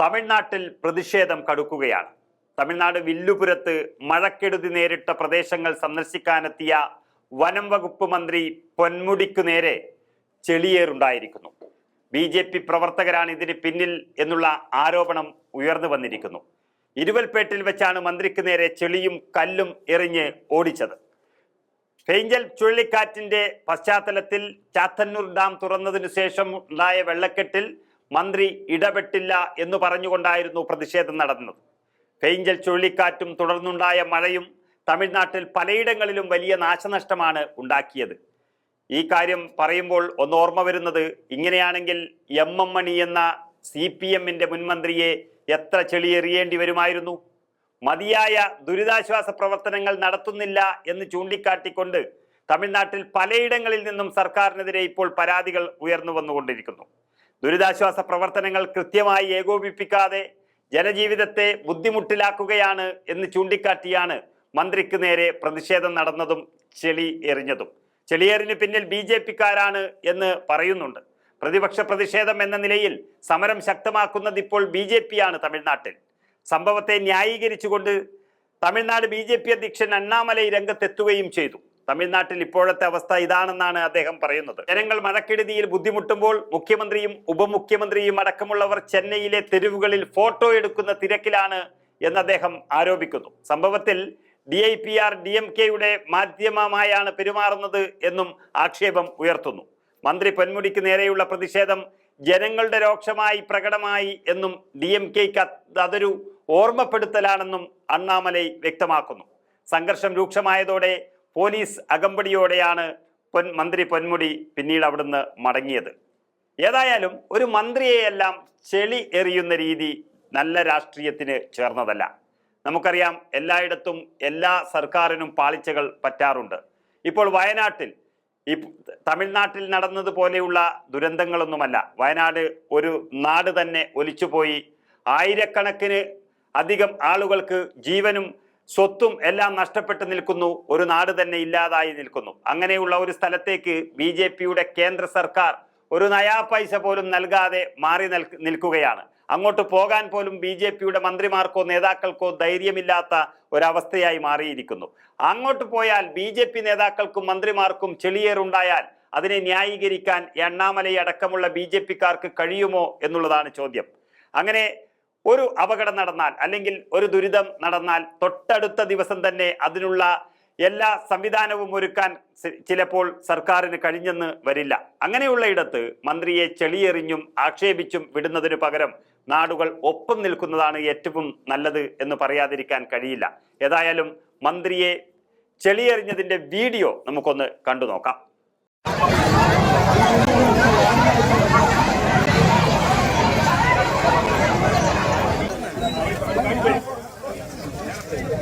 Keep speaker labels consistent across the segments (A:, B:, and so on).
A: തമിഴ്നാട്ടിൽ പ്രതിഷേധം കടുക്കുകയാണ്. തമിഴ്നാട് വില്ലുപുരത്ത് മഴക്കെടുതി നേരിട്ട പ്രദേശങ്ങൾ സന്ദർശിക്കാനെത്തിയ വനം വകുപ്പ് മന്ത്രി പൊന്മുടിക്കു നേരെ ചെളിയേറുണ്ടായിരിക്കുന്നു. ബി ജെ പി പ്രവർത്തകരാണ് ഇതിന് പിന്നിൽ എന്നുള്ള ആരോപണം ഉയർന്നു വന്നിരിക്കുന്നു. ഇരുവൽപേട്ടിൽ വെച്ചാണ് മന്ത്രിക്ക് നേരെ ചെളിയും കല്ലും എറിഞ്ഞ് ഓടിച്ചത്. ഫെയ്ഞ്ചൽ ചുഴലിക്കാറ്റിന്റെ പശ്ചാത്തലത്തിൽ ചാത്തന്നൂർ ഡാം തുറന്നതിനു ശേഷം ഉണ്ടായ വെള്ളക്കെട്ടിൽ മന്ത്രി ഇടപെട്ടില്ല എന്ന് പറഞ്ഞുകൊണ്ടായിരുന്നു പ്രതിഷേധം നടന്നത്. പെയ്ഞ്ചൽ ചുഴലിക്കാറ്റും തുടർന്നുണ്ടായ മഴയും തമിഴ്നാട്ടിൽ പലയിടങ്ങളിലും വലിയ നാശനഷ്ടമാണ് ഉണ്ടാക്കിയത്. ഈ കാര്യം പറയുമ്പോൾ ഒന്ന് ഓർമ്മ വരുന്നത് ഇങ്ങനെയാണെങ്കിൽ എം എം മണി എന്ന സി പി എമ്മിന്റെ മുൻമന്ത്രിയെ എത്ര ചെളിയെറിയേണ്ടി വരുമായിരുന്നു? മതിയായ ദുരിതാശ്വാസ പ്രവർത്തനങ്ങൾ നടത്തുന്നില്ല എന്ന് ചൂണ്ടിക്കാട്ടിക്കൊണ്ട് തമിഴ്നാട്ടിൽ പലയിടങ്ങളിൽ നിന്നും സർക്കാരിനെതിരെ ഇപ്പോൾ പരാതികൾ ഉയർന്നു വന്നുകൊണ്ടിരിക്കുന്നു. ദുരിതാശ്വാസ പ്രവർത്തനങ്ങൾ കൃത്യമായി ഏകോപിപ്പിക്കാതെ ജനജീവിതത്തെ ബുദ്ധിമുട്ടിലാക്കുകയാണ് എന്ന് ചൂണ്ടിക്കാട്ടിയാണ് മന്ത്രിക്ക് നേരെ പ്രതിഷേധം നടന്നതും ചെളി എറിഞ്ഞതും. ചെളിയേറിന് പിന്നിൽ ബി ജെ പിക്കാരാണ് എന്ന് പറയുന്നുണ്ട്. പ്രതിപക്ഷ പ്രതിഷേധം എന്ന നിലയിൽ സമരം ശക്തമാക്കുന്നത് ഇപ്പോൾ ബി ജെ പി ആണ് തമിഴ്നാട്ടിൽ. സംഭവത്തെ ന്യായീകരിച്ചുകൊണ്ട് തമിഴ്നാട് ബി ജെ പി അധ്യക്ഷൻ അണ്ണാമലൈ രംഗത്തെത്തുകയും ചെയ്തു. തമിഴ്നാട്ടിൽ ഇപ്പോഴത്തെ അവസ്ഥ ഇതാണെന്നാണ് അദ്ദേഹം പറയുന്നത്. ജനങ്ങൾ മഴക്കെടുതിയിൽ ബുദ്ധിമുട്ടുമ്പോൾ മുഖ്യമന്ത്രിയും ഉപമുഖ്യമന്ത്രിയും അടക്കമുള്ളവർ ചെന്നൈയിലെ തെരുവുകളിൽ ഫോട്ടോ എടുക്കുന്ന തിരക്കിലാണ് എന്ന് അദ്ദേഹം ആരോപിക്കുന്നു. സംഭവത്തിൽ D I P R D M കെയുടെ മാധ്യമമായാണ് പെരുമാറുന്നത് എന്നും ആക്ഷേപം ഉയർത്തുന്നു. മന്ത്രി പൊന്മുടിക്ക് നേരെയുള്ള പ്രതിഷേധം ജനങ്ങളുടെ രോക്ഷമായി പ്രകടമായി എന്നും ഡി എം കെക്ക് അതൊരു ഓർമ്മപ്പെടുത്തലാണെന്നും അണ്ണാമലൈ വ്യക്തമാക്കുന്നു. സംഘർഷം രൂക്ഷമായതോടെ പോലീസ് അകമ്പടിയോടെയാണ് പൊൻ മന്ത്രി പൊന്മുടി പിന്നീട് അവിടുന്ന് മടങ്ങിയത്. ഏതായാലും ഒരു മന്ത്രിയെയെല്ലാം ചെളി എറിയുന്ന രീതി നല്ല രാഷ്ട്രീയത്തിന് ചേർന്നതല്ല. നമുക്കറിയാം എല്ലായിടത്തും എല്ലാ സർക്കാരിനും പാളിച്ചകൾ പറ്റാറുണ്ട്. ഇപ്പോൾ വയനാട്ടിൽ ഈ തമിഴ്നാട്ടിൽ നടന്നതുപോലെയുള്ള ദുരന്തങ്ങളൊന്നുമല്ല. വയനാട് ഒരു നാട് തന്നെ ഒലിച്ചുപോയി. ആയിരക്കണക്കിന് അധികം ആളുകൾക്ക് ജീവനും സ്വത്തും എല്ലാം നഷ്ടപ്പെട്ട് നിൽക്കുന്നു ഒരു നാട് തന്നെ ഇല്ലാതായി നിൽക്കുന്നു. അങ്ങനെയുള്ള ഒരു സ്ഥലത്തേക്ക് ബി ജെ പിയുടെ കേന്ദ്ര സർക്കാർ ഒരു നയാ പൈസ പോലും നൽകാതെ മാറി നിൽക്ക് നിൽക്കുകയാണ്. അങ്ങോട്ട് പോകാൻ പോലും ബി ജെ പിയുടെ മന്ത്രിമാർക്കോ നേതാക്കൾക്കോ ധൈര്യമില്ലാത്ത ഒരവസ്ഥയായി മാറിയിരിക്കുന്നു. അങ്ങോട്ട് പോയാൽ ബി ജെ പി നേതാക്കൾക്കും മന്ത്രിമാർക്കും ചെളിയേറുണ്ടായാൽ അതിനെ ന്യായീകരിക്കാൻ എണ്ണാമലയടക്കമുള്ള ബി ജെ പിക്കാർക്ക് കഴിയുമോ എന്നുള്ളതാണ് ചോദ്യം. അങ്ങനെ ഒരു അപകടം നടന്നാൽ അല്ലെങ്കിൽ ഒരു ദുരിതം നടന്നാൽ തൊട്ടടുത്ത ദിവസം തന്നെ അതിനുള്ള എല്ലാ സംവിധാനവും ഒരുക്കാൻ ചിലപ്പോൾ സർക്കാരിന് കഴിഞ്ഞെന്ന് വരില്ല. അങ്ങനെയുള്ള ഇടത്ത് മന്ത്രിയെ ചെളിയെറിഞ്ഞും ആക്ഷേപിച്ചും വിടുന്നതിന് പകരം നാടുകൾ ഒപ്പം നിൽക്കുന്നതാണ് ഏറ്റവും നല്ലത് എന്ന് പറയാതിരിക്കാൻ കഴിയില്ല. ഏതായാലും മന്ത്രിയെ ചെളിയെറിഞ്ഞതിന്റെ വീഡിയോ നമുക്കൊന്ന് കണ്ടു നോക്കാം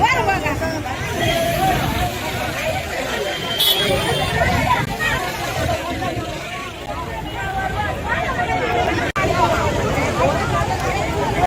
B: வேற வாங்க